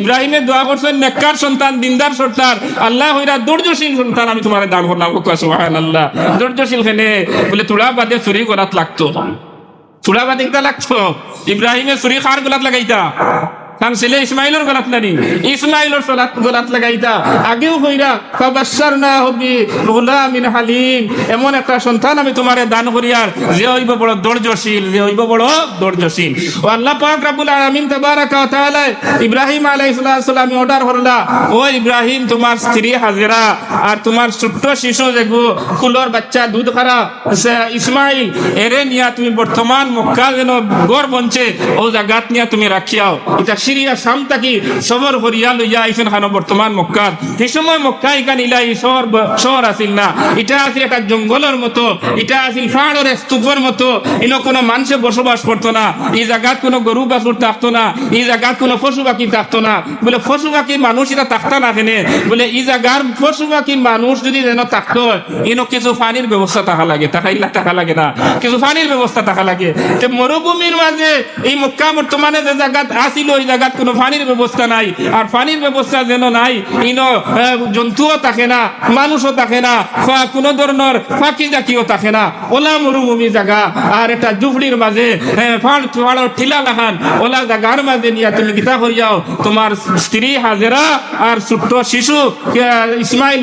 ইব্রাহিমের দোয়া করছেন, নেককার সন্তান, দিনদার সন্তান আল্লাহ হইরা ধৈর্যশীল সন্তান, আমি তোমার দান করলাম। সুহান আল্লাহ ধৈর্যশীল খেলে বলে, তোলা বাদে চুরি করাত লাগতো। চূড়া বাদে লাগতো? ইব্রাহিমের চুরি খার গোলাত লাগাইতা। কারণ ছেলে গলাত সলাত গলাত লাগাইতা। আগেও না হবি হালিম। এমন একটা সন্তান আমি তোমারে দান করিয়ার। যে হইব বড় ধৈর্যশীল যে হইব বড় ও আল্লাহ পাক ইব্রাহিম আলাইহিস সালাম অর্ডার করলা, ও ইব্রাহিম, তোমার স্ত্রী হাজেরা আর তোমার ছোট্ট শিশু যেগু কুলর বাচ্চা দুধ খারা ইসমাইল, এরে নিয়া তুমি বর্তমান মক্কা যেন গড় বঞ্চে ও জাগাত নিয়া তুমি রাখিয়াও। এটা সিরিয়া শাম থাকি সবর করিয়া লইয়া আইছেন খানো বর্তমান মক্কাত সেই সময় মক্কা ইকান ইলাই শহর শহর আছিল না। এটা আছিল একটা জঙ্গলের মতো এটা আছিল পাহাড়ের স্তূপের মতো। ইনো কোনো মানুষে বসবাস করতো না। এই জায়গাত কোনো গরু বাছুর থাকতো না। এই জায়গাত কোনো পশু পাখি থাকতো না। বলে পশু পাখি মানুষ এটা থাকতো না কেনে। বলে এই জায়গার পশু পাখি মানুষ যদি যেন থাকতো ইনো কিছু পানির ব্যবস্থা থাকা লাগে। থাকাইলা থাকা লাগে না। কিছু পানির ব্যবস্থা থাকা লাগে। মরুভূমির মাঝে এই মক্কা বর্তমানে যে জায়গাত আসিল ওই জায়গাত কোনো পানির ব্যবস্থা নাই। আর পানির ব্যবস্থা যেন নাই, ইনো জন্তুও থাকে না, মানুষও থাকে না কোনো ধরনের ফাঁকি জাতীয় থাকে না। ওলা মরুভূমি জায়গা আর একটা জুফড়ির মাঝে ফাড় ফাড় ঠিলা লাখান ওলা জায়গার মাঝে নিয়ে তুমি গীতা হইয়াও, তোমার স্ত্রী হাজেরা আর ছোট্ট শিশু ইসমাইল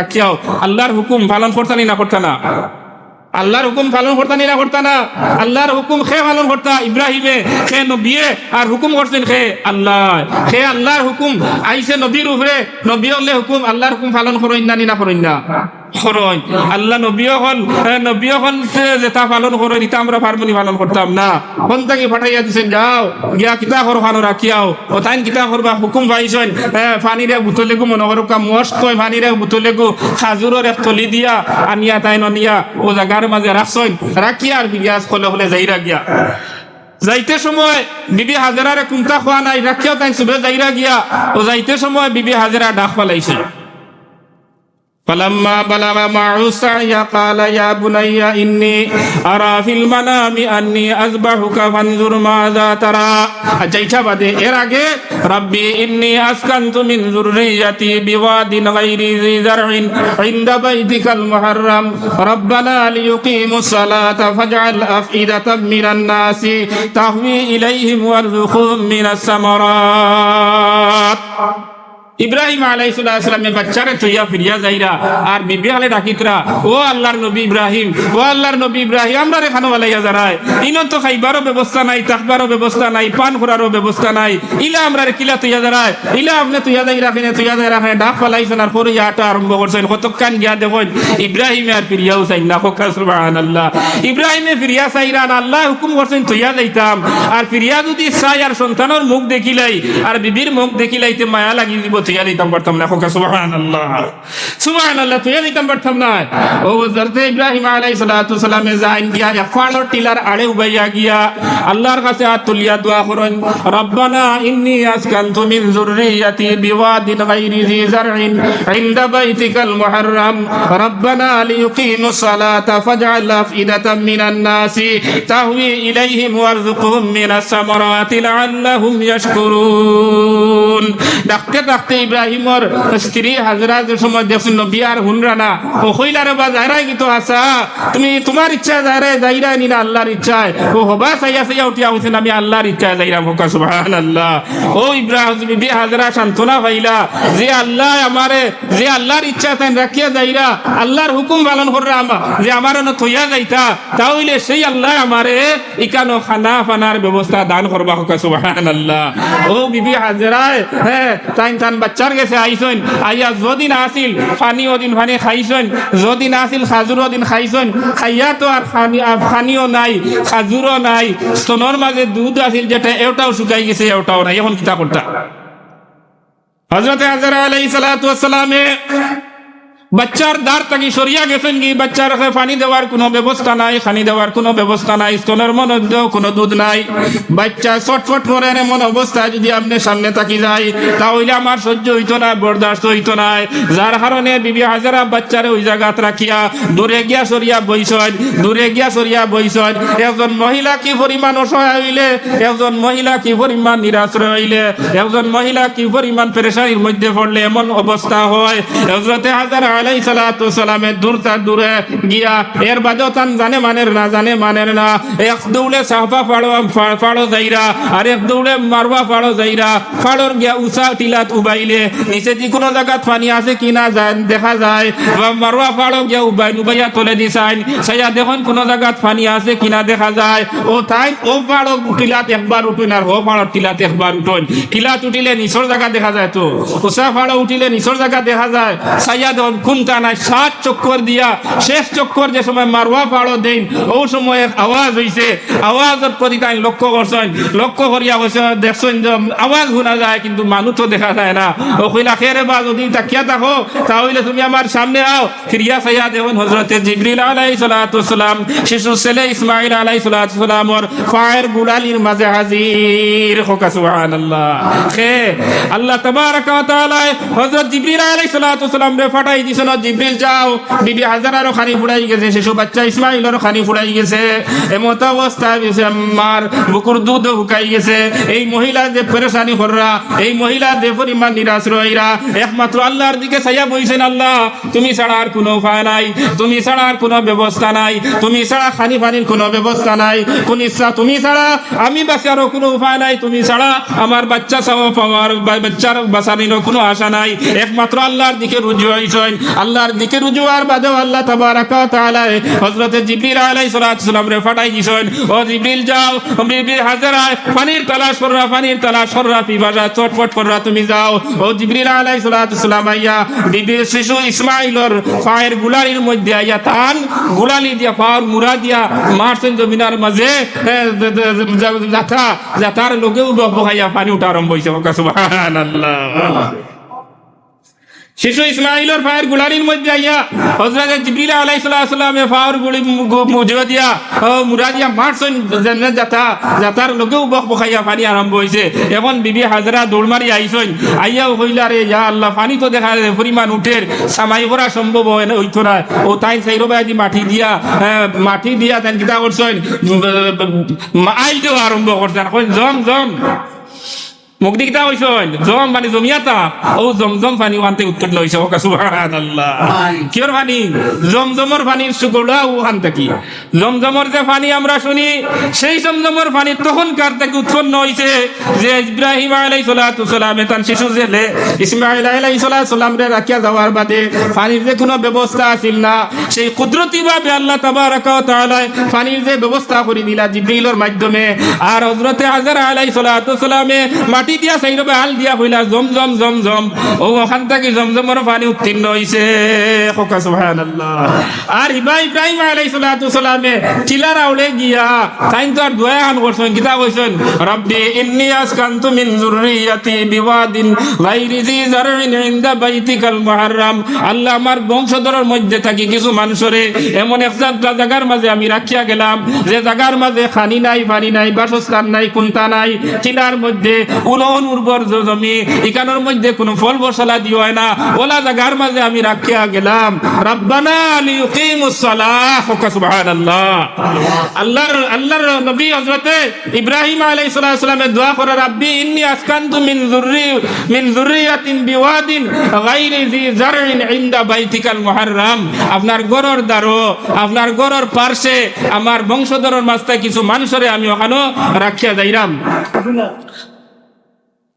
রাখিয়াও। আল্লাহর হুকুম পালন করতানি না করতা না আল্লাহর হুকুম পালন করতা, নিরা করতা না। আল্লাহর হুকুম খে পালন করতা, ইব্রাহিমে খে নবিয়ে, আর হুকুম করছেন খে আল্লাহ। খে আল্লাহর হুকুম আইসে নবীর উপরে, নবী হলে হুকুম, আল্লাহর হুকুম পালন করইন না নিনা করইন না। করইন আল্লাহ নবীও হল নবীও হল যেটা পালন করইন এটা আমরা পারবনি পালন করতাম না। কোন থেকে ফাটাইয়া দিছেন, যাও, গিয়া কিতা করো খানো রাখিয়াও ও তাইন কিতা করবা, হুকুম পাইছেন। পানিরে বুতলে গো মনে করো মস্ত কয় পানিরে বুতলে গো খাজুরের এক তলি দিয়া, আনিয়া তাই ননিয়া ও জায়গার মাঝে রাখছেন রাখিয়া আর বিয়াস কলে হলে যাইরা গিয়া। যাইতে সময় বিবি হাজারারে কুমতা খোয়া নাই রাখিয়াও তাই সুবে যাইরা গিয়া। ও যাইতে সময় বিবি হাজারা ডাক পালাইছে। فلما بلغ معه السعي قال يا بني إني أرى في المنام أني أذبحك فانظر ماذا ترى أجيتا بعد إراجع ربي إني أسكنت من ذريتي بواد غير ذي زرع عند بيتك المحرم ربنا ليقيموا الصلاة فاجعل أفئدة من الناس تهوي إليهم وارزقهم من الثمرات ইব্রাহিম আলাইসালামের বাচ্চারে তৈয়া ফিরিয়া যাইরা, আর বিবি আলে ডাকিতরা, ও আল্লাহর নবী ইব্রাহিম, ও আল্লাহর নবী ইব্রাহিম, আমরা রে খানো বালাইয়া যারায়, ইনো তো খাইবারও ব্যবস্থা নাই, থাকবারও ব্যবস্থা নাই, পান করারও ব্যবস্থা নাই, ইলা আমরা কিলা তৈয়া যারায়, ইলা আপনি তৈয়া যাই রাখেন তৈয়া যাই রাখেন ডাক ফালাইছেন আর পরে আটা আরম্ভ করছেন, কতক্ষণ গিয়া দেখুন, ইব্রাহিম আর ফিরিয়াও চাই না, হোকা সুবহানাল্লাহ, ইব্রাহিমে ফিরিয়া চাইরান আল্লাহ হুকুম করছেন তৈয়া যাইতাম, আর ফিরিয়া যদি চাই, আর সন্তানের মুখ দেখিলাই, আর বিবির মুখ দেখিলাইতে মায়া লাগি দিব তুইয়া দিতাম পারতাম না খোকা সুবাহান আল্লাহ সুবাহান আল্লাহ তুইয়া দিতাম পারতাম না। ও হযরতে ইব্রাহিম আলাইহিস সালাতু সালামে যাইন গিয়া এফাড়র টিলার আড়ে উবাইয়া গিয়া আল্লাহর কাছে হাত তুলিয়া দোয়া করেন, রব্বানা ইন্নী আসকানতু মিন যুররিয়াতি বিওয়াদিন গায়রি জি জারইন ইনদা বাইতিকাল মুহাররাম। রব্বানা লিয়ুকিমুস সালাতা ফাজআল আফইদাতাম মিনান নাসি তাহওয়ি ইলাইহিম ওয়ারযুকহুম মিনাস সামারাতি লাআল্লাহুম ইয়াশকুরুন। ডাকতে ডাকতে ইব্রাহিমর স্ত্রী হাজরা সময় দেখছেন নবী আর হুনরা না। ও হইলারে বা যাইরাই কিন্তু আসা তুমি তোমার ইচ্ছা যাইরাই যাইরাই নি না আল্লাহর ইচ্ছায় ও হবা সাইয়া সাইয়া উঠিয়া হইছেন আমি আল্লাহর ইচ্ছায় যাইরাম হোকা সুবহান আল্লাহ ও ইব্রাহিম বিবি হাজরা সান্ত্বনা পাইলা। যে আল্লাহ আমারে যে আল্লাহর ইচ্ছা তাই রাখিয়া যাইরা আল্লাহর হুকুম পালন কররা আমা। যে আমার থইয়া যাইতা, তাহলে সেই আল্লাহ আমারে ইকানো খানা ফানার ব্যবস্থা দান করবা হোকা সুবহান আল্লাহ ও বিবি হাজরায় হ্যাঁ তাই তান বাচ্চার গেছে আইসন আইয়া যদিন আসিল ফানি ওদিন ফানি খাইছেন। যদিন আসিল খাজুর ওদিন খাইছেন। খাইয়া তো আর ফানি ফানিও নাই খাজুরও নাই। স্তনের মাঝে দুধ আসিল যেটা এটাও শুকাই গেছে এটাও নাই। এখন কিতা করতা হজরত আজরা আলাই সালাতামে বাচ্চার দ্বার থাকি সরিয়া গেছেন কি বাচ্চার পানি দেওয়ার কোনো ব্যবস্থা নাই পানি দেওয়ার কোনো ব্যবস্থা নাই স্তনের মধ্যেও কোনো দুধ নাই বাচ্চা ছটফট করে এমন অবস্থায় যদি আপনি সামনে থাকি যায় তাহলে আমার সহ্য হইতো না বরদাস্ত হইতো না যার কারণে বিবি হাজারা বাচ্চারে ওই জায়গাত রাখিয়া দূরে গিয়া সরিয়া বইসন দূরে গিয়া সরিয়া বইসন একজন মহিলা কি পরিমাণ অসহায় হইলে একজন মহিলা কি পরিমাণ নিরাশ্রয় হইলে একজন মহিলা কি পরিমাণ পেরেশানির মধ্যে পড়লে এমন অবস্থা হয় হজরতে হাজার আলাই সালাতু সালামের দূর তার দূরে গিয়া, এর বাদেও জানে মানের না, জানে মানের না। এক দৌড়ে সাহপা ফাড়ো ফাড়ো যাইরা, আর এক দৌড়ে মারবা ফাড়ো যাইরা, ফাড়োর গিয়া উষা টিলাত উবাইলে। নিচে যে কোনো জায়গাত পানি আছে কিনা যায় দেখা যায়। মারবা ফাড়ো গিয়া উবাই উবাইয়া তোলে দিছাইন। সাইয়া দেখুন কোনো জায়গাত পানি আছে কিনা দেখা যায়। ও তাই ও ফাড়ো টিলাত একবার উঠুন আর ও ফাড়ো টিলাত একবার উঠুন টিলাত উঠিলে নিচর জায়গা দেখা যায় তো। উষা ফাড়ো উঠিলে নিচর জায়গা দেখা যায়। সাইয়া দেখুন নাই সাত চক্কর দিয়া, শেষ চক্কর যে সময় মারওয়া ফাড়ো দেন ও সময় এক আওয়াজ হইছে। আওয়াজের প্রতি তাই লক্ষ্য করছেন। লক্ষ্য করিয়া হয়েছে দেখছেন যে আওয়াজ শোনা যায়, কিন্তু মানুষ তো দেখা যায় না। ও কইলা খেরে বা, যদি তাকিয়া থাকো, তাহলে তুমি আমার সামনে আও। ফিরিয়া সাইয়া দেখুন হজরতে জিবরিল আলাই সালাম শিশু ছেলে ইসমাইল আলাই সালামর ফায়ের গুলালির মাঝে হাজির। হোকা, সুবহানাল্লাহ। খে আল্লাহ তাবারাকা তাআলা হযরত জিবরিল আলাইহিস সালাতু সালাম রে ফাটাই দিছেন জিবরিল যাও। বিবি হাজারারও খানি ফুড়াই গেছে, শিশু বাচ্চা ইসমাইলেরও খানি ফুড়াই গেছে। এমত অবস্থা হয়েছে মার বুকুর দুধ শুকাই গেছে। এই মহিলা যে পেরেশানি কররা, এই মহিলা যে পরিমাণ নিরাশ্রয়রা একমাত্র আল্লাহর দিকে ছাইয়া বইছেন আল্লাহ, তুমি ছাড়া আর কোনো উপায় নাই, তুমি ছাড়া আর কোনো ব্যবস্থা নাই, তুমি ছাড়া খানি পানির কোনো ব্যবস্থা নাই। কোন ইচ্ছা তুমি ছাড়া, আমি বাঁচারও কোনো উপায় নাই, তুমি ছাড়া আমার বাচ্চা চাও পাওয়ার বাচ্চার বাঁচানিরও কোনো আশা নাই। একমাত্র আল্লাহর দিকে রুজু হইছেন। আল্লাহর দিকে রুজু আর বাদেও আল্লাহ তাবারাকা তাআলা হযরতে জিবরিল আলাইহিস সালাম রে ফাটাই দিছেন ও জিবরিল যাও বিবি হাজারা পানির তালাশ কররা পানির তালাশ কররা পিপাসা চটপট কররা তুমি যাও ও জিবরিল আলাইহিস সালাম আইয়া বিবি শিশু ইসমাইলর ফায়ের গুলালির মধ্যে আইয়া তান গুলালি দিয়া পাওয়ার মুরা দিয়া মারছেন জমিনার মাঝে যাথা যাথার লোকেও বহাইয়া পানি উঠা আরম্ভ হয়েছে সুবহানাল্লাহ শিশু ইসমাইলের ফায়ার গুলারির মধ্যে আইয়া হজরত জিবরিল আলাইহিস সালামে ফায়ার গুলি মুজো দিয়া ও মুরা দিয়া মারছেন জান্নাত যাতা যাতার লোকেও বক বখাইয়া পানি আরম্ভ হইছে এখন বিবি হাজরা দৌড় মারি আইছেন আইয়া কইলা রে ইয়া আল্লাহ পানি তো দেখা যায় পরিমাণ উঠের সামাই করা সম্ভব হয় না হইতো না ও তাই সাইরো বাদি মাটি দিয়া মাটি দিয়া তাই কিতা করছেন আইল দেওয়া আরম্ভ করছেন জম জম কিতা হইছন জম জমিয়াতা ও জমজম পানি উত্তর লইছে। ওকা সুবহানাল্লাহ। কিয়র পানি? জমজমর পানির থেকে জমজমর যে পানি আমরা শুনি সেই জমজমর পানি তখন কার থেকে উৎপন্ন হইছে যে ইব্রাহিম আলাই সালাতু সালামে তার শিশু ছেলে ইসমাইল আলাই সালাতু সালাম রে রাখিয়া যাওয়ার বাদে পানির যে কোনো ব্যবস্থা আছিল না। সেই কুদরতি ভাবে আল্লাহ তাবারাকা ওয়া তাআলা পানির যে ব্যবস্থা করে দিলা জিব্রিলের মাধ্যমে। আর হযরতে হাজার আলাই সালাতু সালামে মাটি দিয়া সাইরবে হাল দিয়া হইলা জম জম জম জম। ও ওখান থেকে জমজমের পানি উত্তীর্ণ সুবহানাল্লাহ। আর ইবা ইব্রাহিম আলাইহিস সালাতু সালামে চিলারা উড়ে গিয়া তাইন তো আর দোয়া খান করছেন কিতা কইছেন রব্বি ইন্নী আসকানতু মিন যুররিয়াতি বিওয়াদিন গায়রি জি জারইন ইনদা বাইতিকাল মুহাররাম। আল্লাহ আমার বংশধরের মধ্যে থাকি কিছু মানুষরে এমন একটা জায়গার মাঝে আমি রাখিয়া গেলাম, যে জায়গার মাঝে খানি নাই, পানি নাই, বাসস্থান নাই কুন্তা নাই। চিলার মধ্যে কোনো উর্বর জমি। মধ্যে কোনো ফল মশলা দিও না। ওলা জায়গার মাঝে আমি রাখিয়া গেলাম। রব্বানা আল্লাহর আল্লাহর নবী হযরতে ইব্রাহিম আলাইহিস সালামের দোয়া করে, রাব্বি ইন্নী আসকানতু মিন যুররি, মিন যুররিয়াতিন বিওয়াদিন গায়রি জারইন ইনদা বাইতিকাল মুহাররাম। আপনার গরর দ্বারো আপনার গরর পার্শ্বে আমার বংশধরের মাঝে কিছু মানুষরে আমি ওখানে রাখিয়া যাইরাম।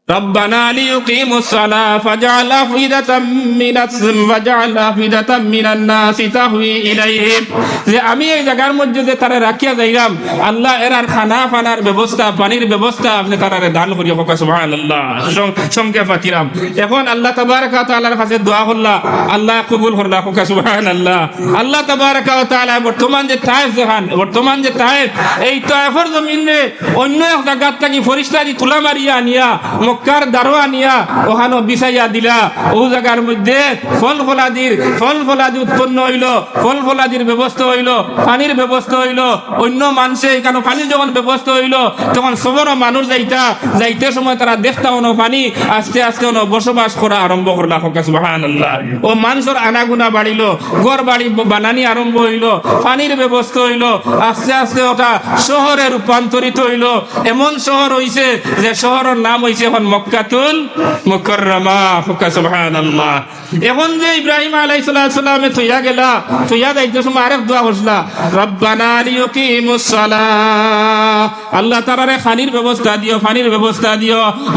ربنا ليقيموا الصلاة فاجعل أفئدة من الس- فاجعل أفئدة من الناس تهوي إليهم যে আমি এই জায়গার মধ্যে যে তারা রাখিয়া যাইলাম আল্লাহ এরার খানা ফানার ব্যবস্থা পানির ব্যবস্থা আপনি তারারে দান করিয়া হোক সুবহানাল্লাহ সং- সঙ্গে পাতিরাম এখন আল্লাহ তাবারাকা ওয়া তাআলার কাছে দোয়া করলা আল্লাহ কবুল করলা হোক সুবহানাল্লাহ আল্লাহ তাবারাকা ওয়া তাআলা বর্তমান যে তায়েফ দেখান বর্তমান যে তায়েফ এই তায়েফের জমিনে অন্য এক জায়গার থাকি ফরিস্তারি তুলা মারিয়া আনিয়া মক্কার দ্বারো আনিয়া ওখানো বিছাইয়া দিলা। ও জায়গার মধ্যে ফল ফলাদির, ফল ফলাদি উৎপন্ন হইল, ফল ফলাদির ব্যবস্থা হইল, পানির ব্যবস্থা হইল, অন্য মানুষে এখানে পানি যখন ব্যবস্থা হইল, তখন সবর মানুষ যাইতা, যাইতে সময় তারা দেখতা অন পানি, আস্তে আস্তে অন বসবাস করা আরম্ভ করলা হকা, সুবহানাল্লাহ। ও মানুষের আনাগুনা বাড়িল, ঘর বাড়ি বানানি আরম্ভ হইল, পানির ব্যবস্থা হইল, আস্তে আস্তে ওটা শহরে রূপান্তরিত হইল। এমন শহর হইছে যে শহরের নাম হইছে এখন এখন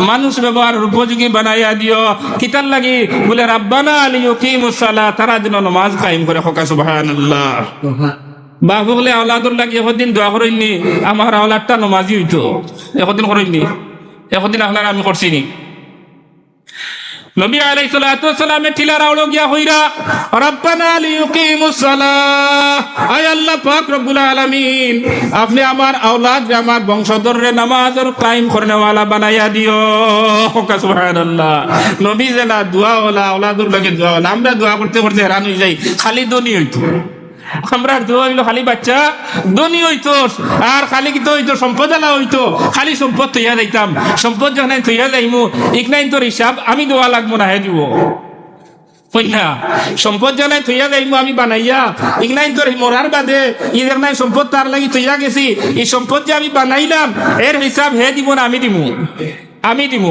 মানুষ ব্যবহার উপযোগী বানাইয়া দিও। কিতার লাগি বলে, রাব্বানা লিয়ুকিমুস সালাহ। তারা যেন নামাজ কায়েম করে হকা সুবহানাল্লাহ। বাপ বলে, আওলাদর লাগি একদিন দোয়া করেননি, আমার আওলাদটা নমাজি হইতো একদিন করেননি। একদিন আপনার আমি করছি নি। নবী সালাতু সালামে টিলা রাউলো গিয়া হইরা, রব্বানা আপনি আমার আওলাদ আমার বংশধররে নামাজের কায়েম করনে ওয়ালা বানাইয়া দিও। নবী জেলা দোয়া ওলা আওলাদুর লাগে দোয়া আমরা দোয়া করতে করতে হেরান হয়ে যাই, খালি দনি হইতো। আমরা দোয়া হইল খালি বাচ্চা, ধনী হইতো, আর খালি কি হইতো সম্পদ আলা হইতো, খালি সম্পদ তৈয়া যাইতাম। সম্পদ যখন তৈয়া যাইমু ইকনাইন তোর হিসাব, আমি দোয়া লাগবো না হে দিব। সম্পদ জানাই থইয়া যাইমু, আমি বানাইয়া ইগনাইন তোর মরার বাদে ই নাই সম্পদ তার লাগি থইয়া গেছি, এই সম্পদ যে আমি বানাইলাম, এর হিসাব হে দিব না, আমি দিমু। আমি দিমু।